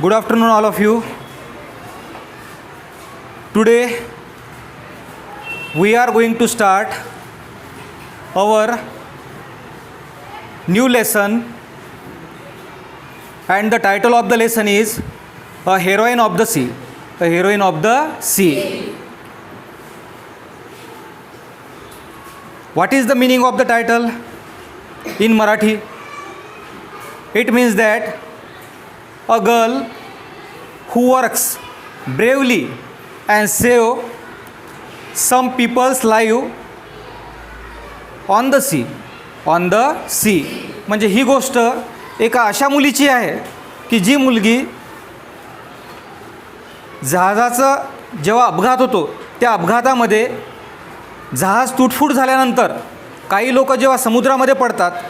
Good afternoon all of you. Today we are going to start our new lesson, and the title of the lesson is A Heroine of the Sea. A Heroine of the Sea. What is the meaning of the title in Marathi? It means that a girl who works bravely and save some peoples live on the sea on the sea म्हणजे ही गोष्ट एका अशा मुलीची आहे की जी मुलगी जहाजाचा जेव्हा अपघात होतो त्या अपघातामध्ये जहाज तुटफूट झाल्यानंतर काही लोक जेव्हा समुद्रामध्ये पडतात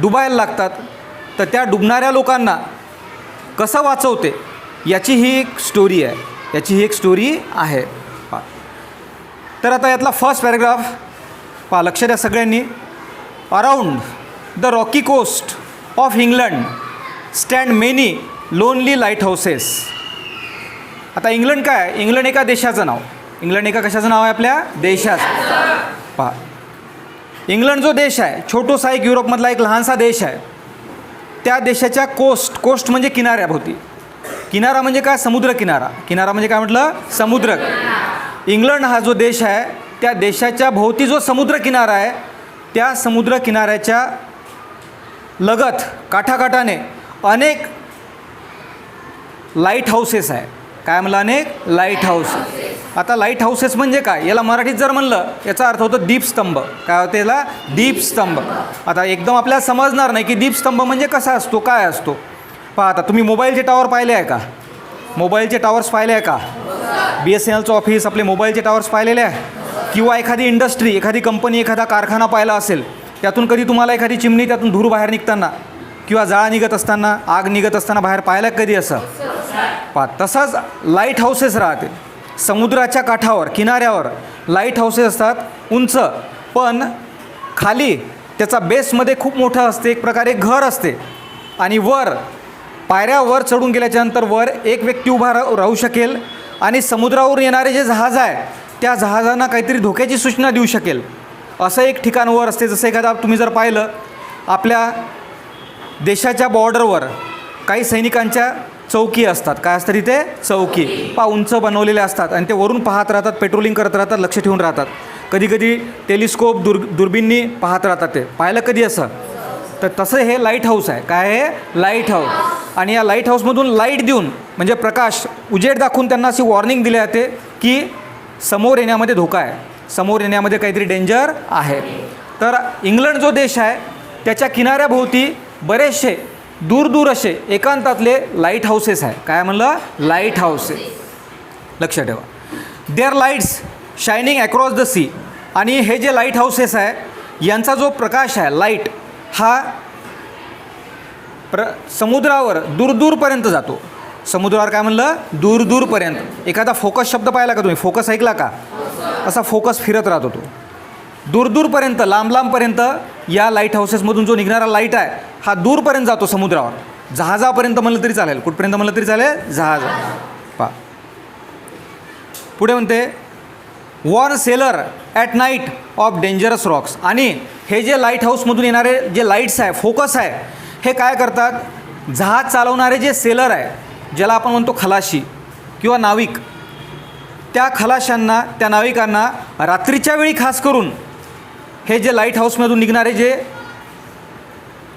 डुबायला लागतात तर त्या डुबणाऱ्या लोकांना कसं वाचवते याची ही एक स्टोरी आहे याची ही एक स्टोरी आहे तर आता यातला फर्स्ट पॅरेग्राफ पहा लक्ष द्या सगळ्यांनी around the rocky coast of England stand many lonely lighthouses आता इंग्लंड काय आहे इंग्लंड एका देशाचं नाव इंग्लंड एका कशाचं नाव आहे आपल्या देशाचं पहा इंग्लंड जो देश आहे छोटोसा एक युरोपमधला एक लहानसा देश आहे त्या देशाच्या कोस्ट कोस्ट म्हणजे किनाऱ्याभोवती किनारा म्हणजे काय समुद्र किनारा किनारा म्हणजे काय म्हटलं समुद्र इंग्लंड हा जो देश आहे त्या देशाच्या भोवती जो समुद्र किनारा आहे त्या समुद्र किनाऱ्याच्या लगत काठाकाठाने अनेक लाईट हाऊसेस आहे काय म्हणलं अनेक लाईट हाऊस आता लाईट हाऊसेस म्हणजे काय याला मराठीत जर म्हणलं याचा अर्थ होतो दीपस्तंभ काय होतं याला दीपस्तंभ आता एकदम आपल्याला समजणार नाही की दीपस्तंभ म्हणजे कसा असतो काय असतो पहा आता तुम्ही मोबाईलचे टावर पाहिले आहे का मोबाईलचे टावर्स पाहिले आहे का बी एस एन एलचं ऑफिस आपले मोबाईलचे टावर्स पाहिलेले आहे किंवा एखादी इंडस्ट्री एखादी कंपनी एखादा कारखाना पाहिला असेल त्यातून कधी तुम्हाला एखादी चिमणी त्यातून धूर बाहेर निघताना किंवा जाळा निघत असताना आग निघत असताना बाहेर पाहायला कधी असं पहा तसंच लाईट हाऊसेस राहते समुद्राच्या काठावर किनाऱ्यावर लाईट हाऊसेस असतात उंच पण खाली त्याचा बेसमध्ये खूप मोठं असते एक प्रकारे घर असते आणि वर वर चढून गेल्याच्यानंतर वर एक व्यक्ती उभा राहू शकेल आणि समुद्रावरून येणारे जे जहाज आहे त्या जहाजांना काहीतरी धोक्याची सूचना देऊ शकेल असं एक ठिकाण वर असते जसं एखादा तुम्ही जर पाहिलं आपल्या देशाच्या बॉर्डरवर काही सैनिकांच्या चौकी असतात काय असतं तिथे चौकी पा उंच बनवलेले असतात आणि ते वरून पाहत राहतात पेट्रोलिंग करत राहतात लक्ष ठेवून राहतात कधी कधी टेलिस्कोप दुर् दुर्बिननी पाहत राहतात ते पाहिलं कधी असं तर तसं हे लाईट हाऊस आहे काय हे लाईट हाऊस आणि या लाईट हाऊसमधून लाईट देऊन म्हणजे प्रकाश उजेड दाखवून त्यांना अशी वॉर्निंग दिली जाते की समोर येण्यामध्ये धोका आहे समोर येण्यामध्ये काहीतरी डेंजर आहे तर इंग्लंड जो देश आहे त्याच्या किनाऱ्याभोवती बरेचसे दूर दूर असे एकांतातले लाईट हाऊसेस आहे काय म्हणलं लाईट हाऊसेस लक्ष ठेवा are lights shining across the sea आणि हे जे लाईट हाऊसेस आहे यांचा जो प्रकाश आहे लाईट हा प्र समुद्रावर दूरदूरपर्यंत जातो समुद्रावर काय म्हणलं दूरदूरपर्यंत एखादा फोकस शब्द पाहिला का तुम्ही फोकस ऐकला का असा फोकस फिरत राहतो तो दूरदूरपर्यंत लांब लांबपर्यंत या लाईट हाऊसेसमधून जो निघणारा लाईट आहे हा दूरपर्यंत जातो समुद्रावर जहाजापर्यंत म्हणलं तरी चालेल कुठपर्यंत म्हणलं तरी चालेल जहाज पा पुढे म्हणते warn sailor at night of dangerous rocks आणि हे जे लाईट हाऊसमधून येणारे जे लाईट्स आहे फोकस आहे हे काय करतात जहाज चालवणारे जे सेलर आहे ज्याला आपण म्हणतो खलाशी किंवा नाविक त्या खलाशांना त्या नाविकांना रात्रीच्या वेळी खास करून हे जे लाईट हाऊसमधून निघणारे जे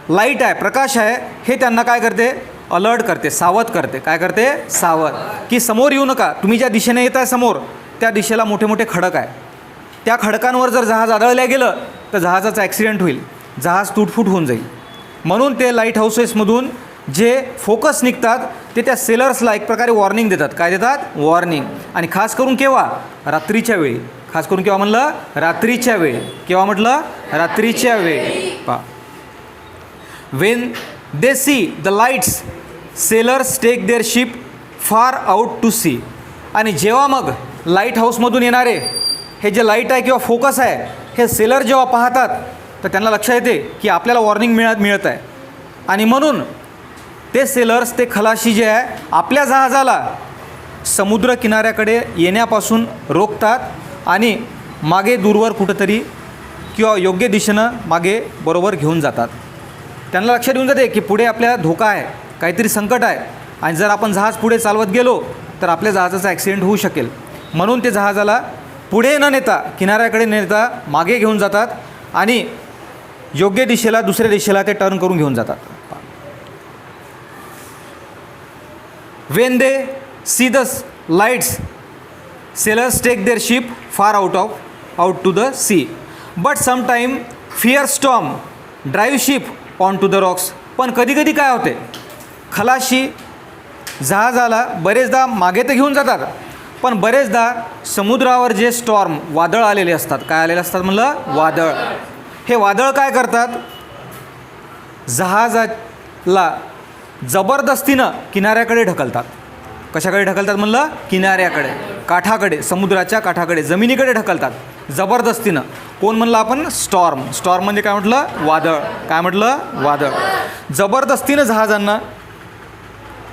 लाईट आहे प्रकाश आहे हे त्यांना काय करते अलर्ट करते सावध करते काय करते सावध की समोर येऊ नका तुम्ही ज्या दिशेने येत आहे समोर त्या दिशेला मोठे मोठे खडक आहे त्या खडकांवर जर जहाज आदळल्या गेलं तर जहाजाचा ॲक्सिडेंट होईल जहाज तुटफूट होऊन जाईल म्हणून ते लाईट हाऊसेसमधून जे फोकस निघतात ते त्या सेलर्सला एक प्रकारे वॉर्निंग देतात काय देतात वॉर्निंग आणि खास करून केव्हा रात्रीच्या वेळी खास करून केव्हा म्हटलं रात्रीच्या वेळी केव्हा म्हटलं रात्रीच्या वेळी पा when they see the lights sailors take their ship far out to sea आणि जेव्हा मग लाईट हाऊसमधून येणारे हे जे लाईट आहे किंवा फोकस आहे हे सेलर जेव्हा पाहतात तर त्यांना लक्षात येते की आपल्याला वॉर्निंग मिळत मिळत आहे आणि म्हणून ते सेलर्स ते खलाशी जे आहे आपल्या जहाजाला समुद्र किनाऱ्याकडे येण्यापासून रोखतात आणि मागे दूरवर कुठंतरी किंवा योग्य दिशेनं मागे बरोबर घेऊन जातात त्यांना लक्षात येऊन जाते की पुढे आपल्या धोका आहे काहीतरी संकट आहे आणि जर आपण जहाज पुढे चालवत गेलो तर आपल्या जहाजाचा ॲक्सिडेंट होऊ शकेल म्हणून ते जहाजाला पुढे न नेता किनाऱ्याकडे नेता मागे घेऊन जातात आणि योग्य दिशेला दुसऱ्या दिशेला ते टर्न करून घेऊन जातात when they see the lights sailors take their ship far out of out to the sea but sometime fear storm drive ship on to the rocks पण कधीकधी काय होते खलाशी जहाजाला बरेचदा मागे तर घेऊन जातात पण बरेचदा समुद्रावर जे स्टॉर्म वादळ आलेले असतात काय आलेले असतात म्हणलं वादळ हे वादळ काय करतात जहाजाला जबरदस्तीनं किनाऱ्याकडे ढकलतात कशाकडे ढकलतात म्हणलं किनाऱ्याकडे काठाकडे समुद्राच्या काठाकडे जमिनीकडे ढकलतात जबरदस्तीनं कोण म्हणलं आपण स्टॉर्म स्टॉर्म म्हणजे काय म्हटलं वादळ काय म्हटलं वादळ जबरदस्तीनं जहाजांना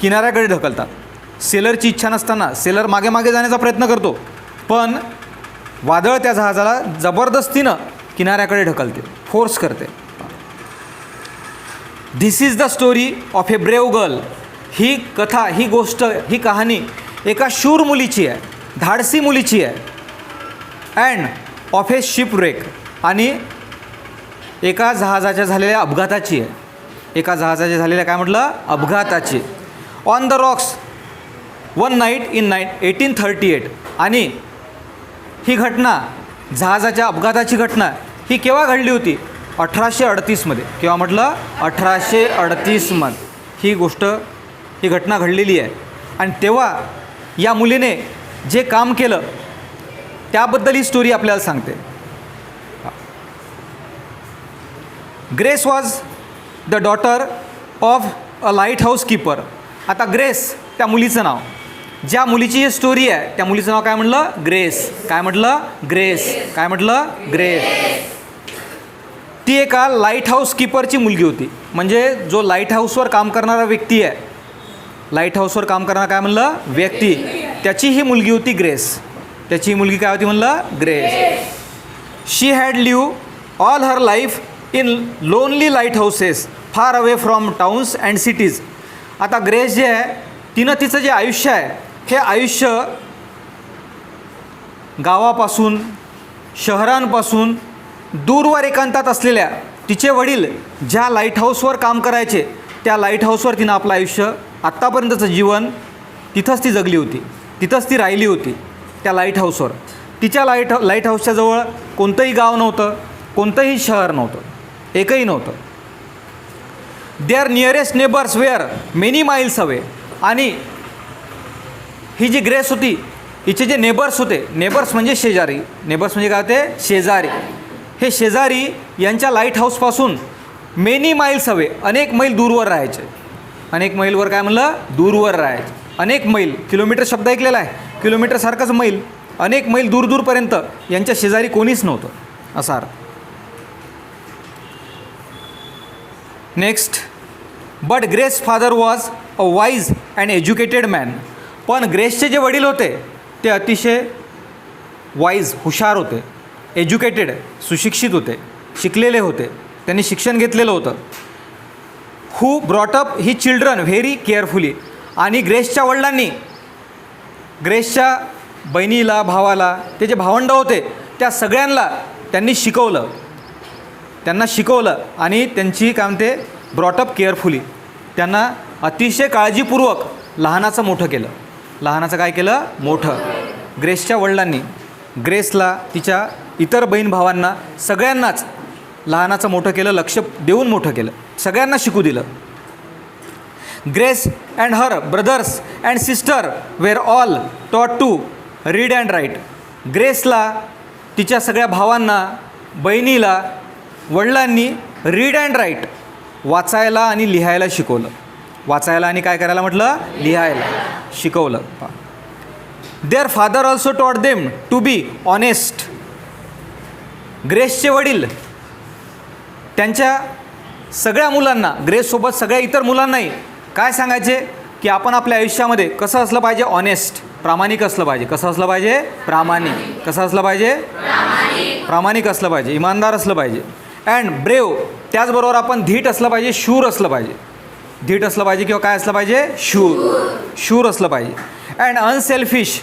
किनाऱ्याकडे ढकलतात सेलरची इच्छा नसताना सेलर मागे मागे जाण्याचा प्रयत्न करतो पण वादळ त्या जहाजाला जबरदस्तीनं किनाऱ्याकडे ढकलते फोर्स करते this is the story of a brave girl ही कथा ही गोष्ट ही कहाणी एका शूर मुलीची आहे धाडसी मुलीची आहे अँड ऑफ ए ब्रेक आणि एका जहाजाच्या झालेल्या अपघाताची एका जहाजाच्या झालेल्या काय म्हटलं अपघाताची on the rocks one night in night eighteen thirty eight आणि ही घटना जहाजाच्या अपघाताची घटना ही केव्हा घडली होती अठराशे अडतीसमध्ये केव्हा म्हटलं अठराशे अडतीसमध्ये ही गोष्ट ही घटना घडलेली आहे आणि तेव्हा या मुलीने जे काम केलं त्याबद्दल ही स्टोरी आपल्याला सांगते Grace was the daughter of a lighthouse keeper आता ग्रेस त्या मुलीचं नाव ज्या मुलीची ही स्टोरी आहे त्या मुलीचं नाव काय म्हटलं ग्रेस काय म्हटलं ग्रेस काय म्हटलं ग्रेस ती एका लाईट हाऊस कीपरची मुलगी होती म्हणजे जो लाईट हाऊसवर काम करणारा व्यक्ती आहे लाईट हाऊसवर काम करणारा काय म्हणलं व्यक्ती त्याची ही मुलगी होती ग्रेस त्याची मुलगी काय होती म्हणलं Grace she had live all her life in lonely lighthouses far away from towns and cities आता ग्रेस जे आहे तिनं तिचं जे आयुष्य आहे हे आयुष्य गावापासून शहरांपासून दूरवर एकांतात असलेल्या तिचे वडील ज्या लाईट हाऊसवर काम करायचे त्या लाईट हाऊसवर तिनं आपलं आयुष्य आत्तापर्यंतचं जीवन तिथंच ती जगली होती तिथंच ती राहिली होती त्या लाईट हाऊसवर तिच्या लाईट लाईट हाऊसच्या जवळ कोणतंही गाव नव्हतं कोणतंही शहर नव्हतं एकही नव्हतं their nearest neighbours were many miles away आणि ही जी ग्रेस होती हिचे जे नेबर्स होते नेबर्स म्हणजे शेजारी नेबर्स म्हणजे काय होते शेजारी हे शेजारी यांच्या लाईट हाऊसपासून मेनी माइल्स हवे अनेक मैल दूरवर राहायचे अनेक मैलवर काय म्हणलं दूरवर राहायचे अनेक मैल किलोमीटर शब्द ऐकलेला आहे किलोमीटरसारखंच मैल अनेक मैल दूरदूरपर्यंत यांच्या शेजारी कोणीच नव्हतं असा अर्थ next but Grace father was a wise and educated man पण ग्रेसचे जे वडील होते ते अतिशय वाईज हुशार होते एज्युकेटेड सुशिक्षित होते शिकलेले होते त्यांनी शिक्षण घेतलेलं होतं who brought up he children very carefully आणि ग्रेसच्या वडिलांनी ग्रेसच्या बहिणीला भावाला ते जे भावंड होते त्या सगळ्यांना त्यांनी शिकवलं त्यांना शिकवलं आणि त्यांची काय म्हणते ब्रॉटअप केअरफुली त्यांना अतिशय काळजीपूर्वक लहानाचं मोठं केलं लहानाचं काय केलं मोठं ग्रेसच्या वडिलांनी ग्रेसला तिच्या इतर बहीण भावांना सगळ्यांनाच लहानाचं मोठं केलं लक्ष देऊन मोठं केलं सगळ्यांना शिकू दिलं Grace and her brothers and sister were all taught to read and write ग्रेसला तिच्या सगळ्या भावांना बहिणीला वडिलांनी रीड अँड राईट वाचायला आणि लिहायला शिकवलं वाचायला आणि काय करायला म्हटलं लिहायला शिकवलं their father also taught them to be honest ग्रेसचे वडील त्यांच्या सगळ्या मुलांना ग्रेससोबत सगळ्या इतर मुलांनाही काय सांगायचे की आपण आपल्या आयुष्यामध्ये कसं असलं पाहिजे ऑनेस्ट प्रामाणिक असलं पाहिजे कसं असलं पाहिजे प्रामाणिक कसं असलं पाहिजे प्रामाणिक असलं पाहिजे इमानदार असलं पाहिजे अँड ब्रेव त्याचबरोबर आपण धीट असलं पाहिजे शूर असलं पाहिजे धीट असलं पाहिजे किंवा काय असलं पाहिजे शूर शूर असलं पाहिजे अँड अनसेल्फिश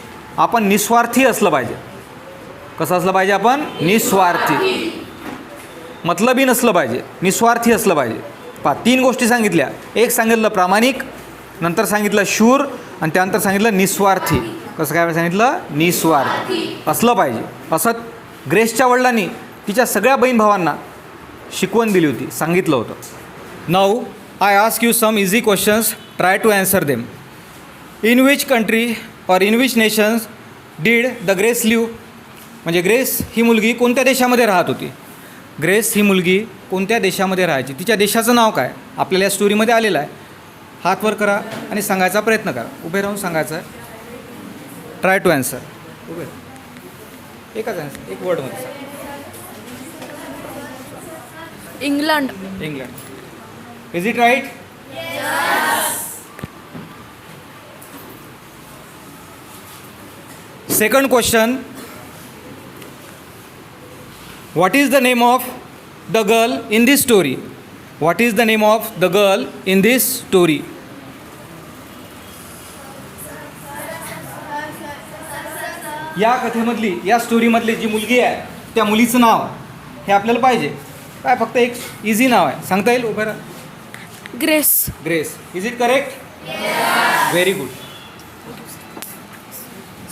आपण निस्वार्थी असलं पाहिजे कसं असलं पाहिजे आपण निस्वार्थी मतलबी नसलं पाहिजे निस्वार्थी असलं पाहिजे पा तीन गोष्टी सांगितल्या एक सांगितलं प्रामाणिक नंतर सांगितलं शूर आणि त्यानंतर सांगितलं निस्वार्थी कसं काय सांगितलं निस्वार्थ असलं पाहिजे असं ग्रेसच्या वडिलांनी तिच्या सगळ्या बहीण भावांना शिकवण दिली होती सांगितलं होतं नऊ I ask you some easy questions try to answer them in which country or in which nations did the Grace live म्हणजे ग्रेस ही मुलगी कोणत्या देशामध्ये राहत होती ग्रेस ही मुलगी कोणत्या देशामध्ये राहायची तिच्या देशाचं नाव काय आपल्याला या स्टोरीमध्ये आलेलं आहे हात वर करा आणि सांगायचा प्रयत्न करा उभे राहून सांगायचं ट्राय टू अँसर उभे एकाच अँसर एक वर्डमध्ये England England is it right second question what is the name of the girl in this story what is the name of the girl in this story या कथेमधली या स्टोरीमधली जी मुलगी आहे त्या मुलीचं नाव हे आपल्याला पाहिजे काय फक्त एक इझी नाव आहे सांगता येईल उभं Grace Grace is it correct very good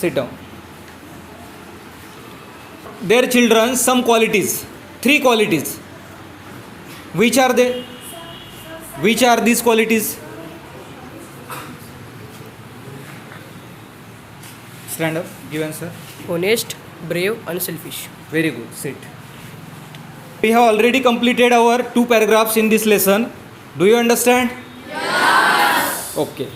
sit their children some qualities, three qualities. Which are they? Which are these qualities? Stand up, give answer. Honest, brave, unselfish. Very good, sit. We have already completed our 2 paragraphs in this lesson. Do you understand? Yes. Okay.